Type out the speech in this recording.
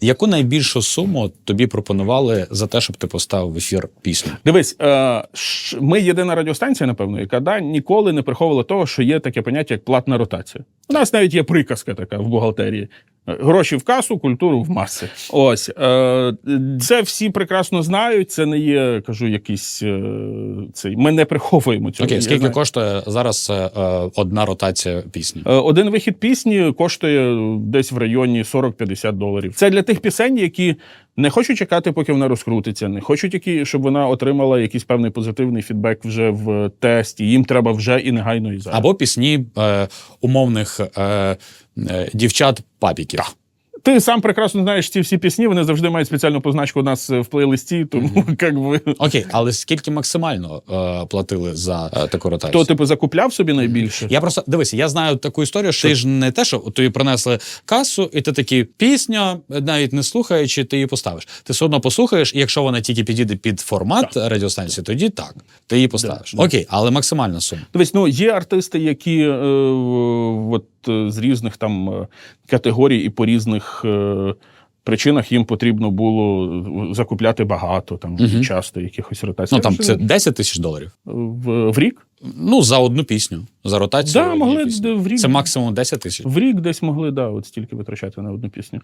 Яку найбільшу суму тобі пропонували за те, щоб ти поставив в ефір пісню? Дивись, е, ми єдина радіостанція, напевно, яка да, ніколи не приховувала того, що є таке поняття, як платна ротація. У нас навіть є приказка така в бухгалтерії. Гроші в касу, культуру в маси. Ось е, це всі прекрасно знають. Це не є, кажу, якийсь е, цей. Ми не приховуємо цього. Окей, скільки знаю. коштує зараз е, одна ротація пісні? Один вихід пісні коштує десь в районі 40-50 доларів. Це для тих пісень, які не хочу чекати, поки вона розкрутиться, не хочу тільки, щоб вона отримала якийсь певний позитивний фідбек вже в тесті. Їм треба вже і негайно і зараз. Або пісні е, умовних е, е, дівчат-папіків. Ти сам прекрасно знаєш ці всі пісні, вони завжди мають спеціальну позначку у нас в плейлисті, тому як би. Окей, але скільки максимально е, платили за е, таку ротацію? Хто типу закупляв собі найбільше? Я просто дивися, я знаю таку історію, що ти ж не те, що тобі принесли касу, і ти такий пісня, навіть не слухаючи, ти її поставиш. Ти все одно послухаєш, і якщо вона тільки підійде під формат радіостанції, тоді так, ти її поставиш. Окей, але максимальна сума. Дивись, ну є артисти, які е, от е, з різних там е, категорій і по різних е, причинах їм потрібно було е, закупляти багато там угу. і часто якихось ротацій. Ну там це вже 10 тисяч доларів. в, в рік. Ну за одну пісню, за ротацію. Да, могли пісню. в рік. Це максимум 10 тисяч. В рік десь могли да, от стільки витрачати на одну пісню.